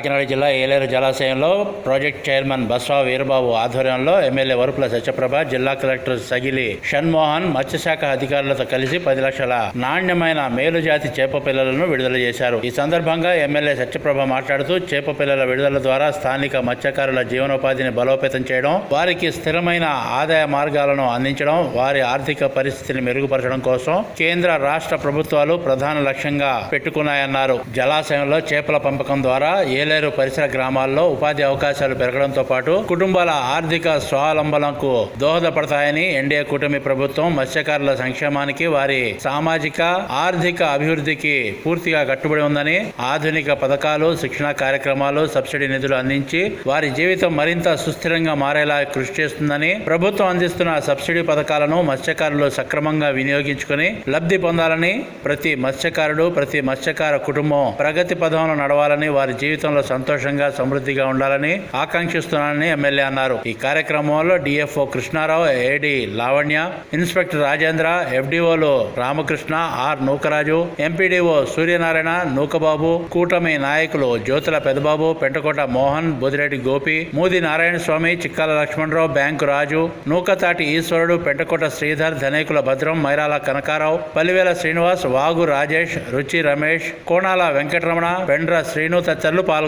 కాకినాడ జిల్లా ఏలేరు జలాశయంలో project chairman Baswa Veerababu ఆధ్వర్యంలో ఎమ్మెల్యే వరుపుల సత్యప్రభ జిల్లా కలెక్టర్ సగిలి షణ్మోహన్ మత్స్యశాఖ అధికారులతో కలిసి పది లక్షల నాణ్యమైన మేలుజాతి చేప పిల్లలను విడుదల చేశారు. ఈ సందర్భంగా ఎమ్మెల్యే సత్యప్రభ మాట్లాడుతూ చేప పిల్లల విడుదల ద్వారా స్థానిక మత్స్యకారుల జీవనోపాధిని బలోపేతం చేయడం వారికి స్థిరమైన ఆదాయ మార్గాలను అందించడం వారి ఆర్థిక పరిస్థితిని మెరుగుపరచడం కోసం కేంద్ర రాష్ట్ర ప్రభుత్వాలు ప్రధాన లక్ష్యంగా పెట్టుకున్నాయన్నారు. జలాశయంలో చేపల పెంపకం ద్వారా ఏలేరు పరిసర గ్రామాల్లో ఉపాధి అవకాశాలు పెరగడంతో పాటు కుటుంబాల ఆర్థిక స్వావలంబనకు దోహదపడతాయని ఎన్డీఏ కూటమి ప్రభుత్వం మత్స్యకారుల సంక్షేమానికి వారి సామాజిక ఆర్థిక అభివృద్ధికి పూర్తిగా కట్టుబడి ఉందని ఆధునిక పథకాలు శిక్షణ కార్యక్రమాలు సబ్సిడీ నిధులు అందించి వారి జీవితం మరింత సుస్థిరంగా మారేలా కృషి చేస్తుందని ప్రభుత్వం అందిస్తున్న సబ్సిడీ పథకాలను మత్స్యకారులు సక్రమంగా వినియోగించుకుని లబ్ధి పొందాలని ప్రతి మత్స్యకారుడు ప్రతి మత్స్యకార కుటుంబం ప్రగతి పదంలో నడవాలని వారి జీవితం జీవితంలో సంతోషంగా సమృద్ధిగా ఉండాలని ఆకాంక్షిస్తున్నానని ఎమ్మెల్యే అన్నారు. ఈ కార్యక్రమంలో DFO Krishnarao AD Lavanya inspector Rajendra ఎఫ్డిఓలు Ramakrishna R Nookaraju MPDO Suryanarayana Nookababu కూటమి నాయకులు జ్యోతుల పెదబాబు పెంటకోట మోహన్ బుదిరెడ్డి గోపి మూది నారాయణ స్వామి చిక్కాల లక్ష్మణరావు బ్యాంకు రాజు నూకతాటి ఈశ్వరుడు పెంటకోట శ్రీధర్ ధనేకుల భద్రం మైరాల కనకారావు పల్లివేల శ్రీనివాస్ వాగు రాజేష్ రుచి రమేష్ కోణాల వెంకటరమణ పెండ్ర శ్రీను తదితరులు పాల్గొన్నారు.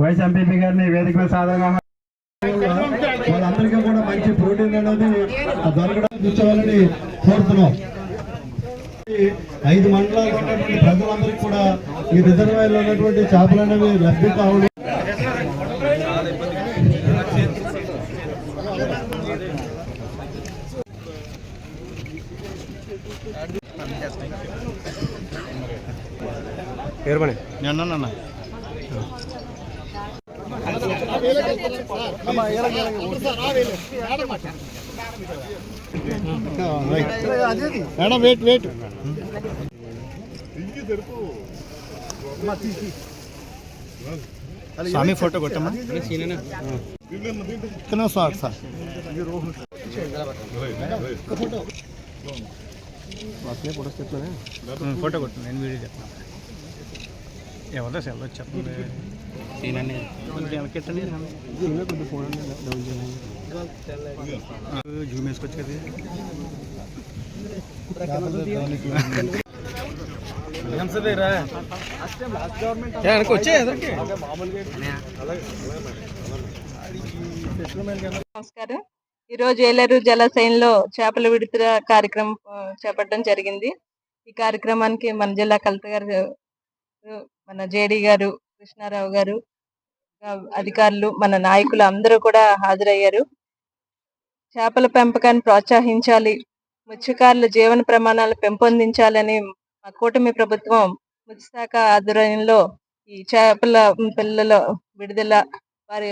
వైస్ ఎంపీపీ గారిని వేదిక మీద సాధారణంగా వాళ్ళందరికీ కూడా మంచి ప్రోటీన్ అనేది దొరకడం కూర్చోవాలని కోరుతున్నాం. ఐదు మండలాల్లో ఉన్నటువంటి ప్రజలందరికీ కూడా ఈ రిజర్వాయర్లో ఉన్నటువంటి చేపలు అనేవి లభ్యత కావడం madam wait wait. Swamy photo కొట్టమ్మా. ఇక్కడ సార్ సార్. ఫోటో కొట్టు నేను వీడియో చెప్తాను. సెల్ చెప్పండి కొంచెం వెనకెట్టండి జూమ్ వేసుకోవచ్చు కదా నమస్కారం. ఈ రోజు ఏలేరు జలాశయంలో చేపల విడుదల కార్యక్రమం చేపట్టడం జరిగింది. ఈ కార్యక్రమానికి మన జిల్లా కలెక్టర్ గారు మన జేడీ గారు కృష్ణారావు గారు అధికారులు మన నాయకులు అందరూ కూడా హాజరయ్యారు. చేపల పెంపకాన్ని ప్రోత్సహించాలి మత్స్యకారుల జీవన ప్రమాణాలు పెంపొందించాలని మా కూటమి ప్రభుత్వం మత్స్యశాఖ ఆధ్వర్యంలో ఈ చేపల పిల్లల విడుదల వారి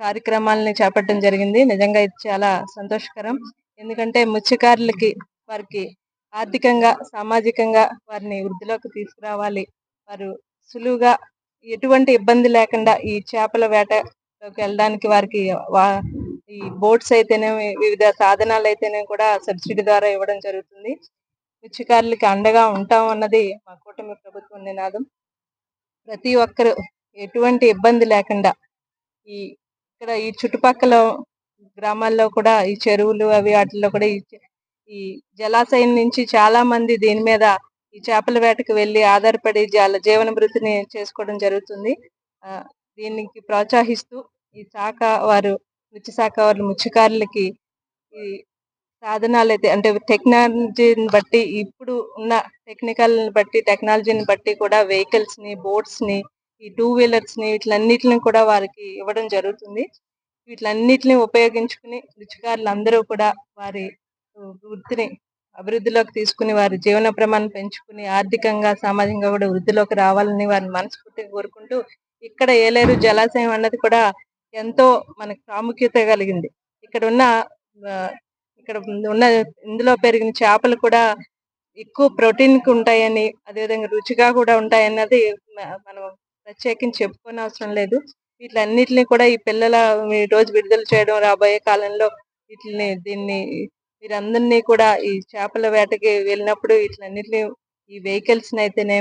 కార్యక్రమాలని చేపట్టడం జరిగింది. నిజంగా ఇది చాలా సంతోషకరం. ఎందుకంటే మత్స్యకారులకి వారికి ఆర్థికంగా సామాజికంగా వారిని వృద్ధిలోకి తీసుకురావాలి. వారు సులువుగా ఎటువంటి ఇబ్బంది లేకుండా ఈ చేపల వేటలోకి వెళ్ళడానికి వారికి వా- ఈ బోట్స్ అయితేనేమి వివిధ సాధనాలు అయితేనే కూడా సబ్సిడీ ద్వారా ఇవ్వడం జరుగుతుంది. మత్స్యకారులకి అండగా ఉంటాం అన్నది మా కూటమి ప్రభుత్వం నినాదం. ప్రతి ఒక్కరు ఎటువంటి ఇబ్బంది లేకుండా ఈ ఇక్కడ ఈ చుట్టుపక్కల గ్రామాల్లో కూడా ఈ చెరువులు అవి వాటిల్లో కూడా ఈ ఈ జలాశయం నుంచి చాలా మంది దీని మీద ఈ చేపల వేటకు వెళ్ళి ఆధారపడి జల జీవన వృత్తిని చేసుకోవడం జరుగుతుంది. దీనికి ప్రోత్సహిస్తూ ఈ శాఖ వారు మత్స్య శాఖ వారు మత్స్యకారులకి ఈ సాధనాలు అయితే అంటే టెక్నాలజీని బట్టి ఇప్పుడు ఉన్న టెక్నికల్ బట్టి టెక్నాలజీని బట్టి కూడా వెహికల్స్ని బోట్స్ని ఈ టూ వీలర్స్ని వీటిలన్నిటిని కూడా వారికి ఇవ్వడం జరుగుతుంది. వీటిలన్నిటిని ఉపయోగించుకుని రుచికారులు అందరూ కూడా వారి వృత్తిని అభివృద్ధిలోకి తీసుకుని వారి జీవన ప్రమాణం పెంచుకుని ఆర్థికంగా సామాజికంగా కూడా వృద్ధిలోకి రావాలని వారిని మనస్ఫూర్తిగా కోరుకుంటూ ఇక్కడ ఏలేరు జలాశయం అన్నది కూడా ఎంతో మనకు ప్రాముఖ్యత కలిగింది. ఇక్కడ ఉన్న ఇక్కడ ఉన్న ఇందులో పెరిగిన చేపలు కూడా ఎక్కువ ప్రోటీన్కు ఉంటాయని అదేవిధంగా రుచిగా కూడా ఉంటాయన్నది మనం ప్రత్యేకించి చెప్పుకోని అవసరం లేదు. వీటిలన్నిటిని కూడా ఈ పిల్లల ఈ రోజు విడుదల చేయడం రాబోయే కాలంలో వీటిని దీన్ని మీరందరినీ కూడా ఈ చేపల వేటకి వెళ్ళినప్పుడు వీటిలన్నిటిని ఈ వెహికల్స్ అయితేనే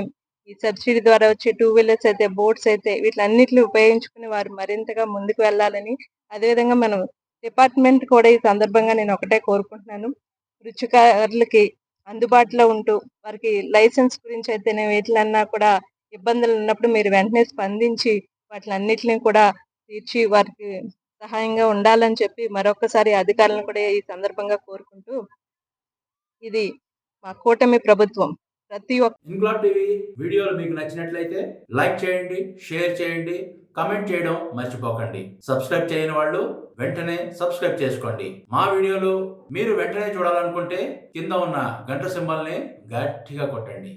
ఈ సబ్సిడీ ద్వారా వచ్చే టూ వీలర్స్ అయితే బోట్స్ అయితే వీటిలన్నిటిని ఉపయోగించుకుని వారు మరింతగా ముందుకు వెళ్ళాలని అదేవిధంగా మనం డిపార్ట్మెంట్ కూడా ఈ సందర్భంగా నేను ఒకటే కోరుకుంటున్నాను. రుచికారులకి అందుబాటులో ఉంటూ వారికి లైసెన్స్ గురించి అయితేనే వీటిలన్నా కూడా ఇబ్బందులు ఉన్నప్పుడు మీరు వెంటనే స్పందించి వాటిలన్నిటిని కూడా తీర్చి వారికి సహాయంగా ఉండాలని చెప్పి మరొకసారి అధికారులను కూడా ఈ సందర్భంగా కోరుకుంటూ ఇది మా కూటమి ప్రభుత్వం. ప్రతి ఒక్క ఇంగ్లాడ్ టీవీ వీడియోలు మీకు నచ్చినట్లయితే లైక్ చేయండి షేర్ చేయండి కమెంట్ చేయడం మర్చిపోకండి. సబ్స్క్రైబ్ చేయని వాళ్ళు వెంటనే సబ్స్క్రైబ్ చేసుకోండి. మా వీడియోలు మీరు వెంటనే చూడాలనుకుంటే కింద ఉన్న గంట సింబల్ని గట్టిగా కొట్టండి.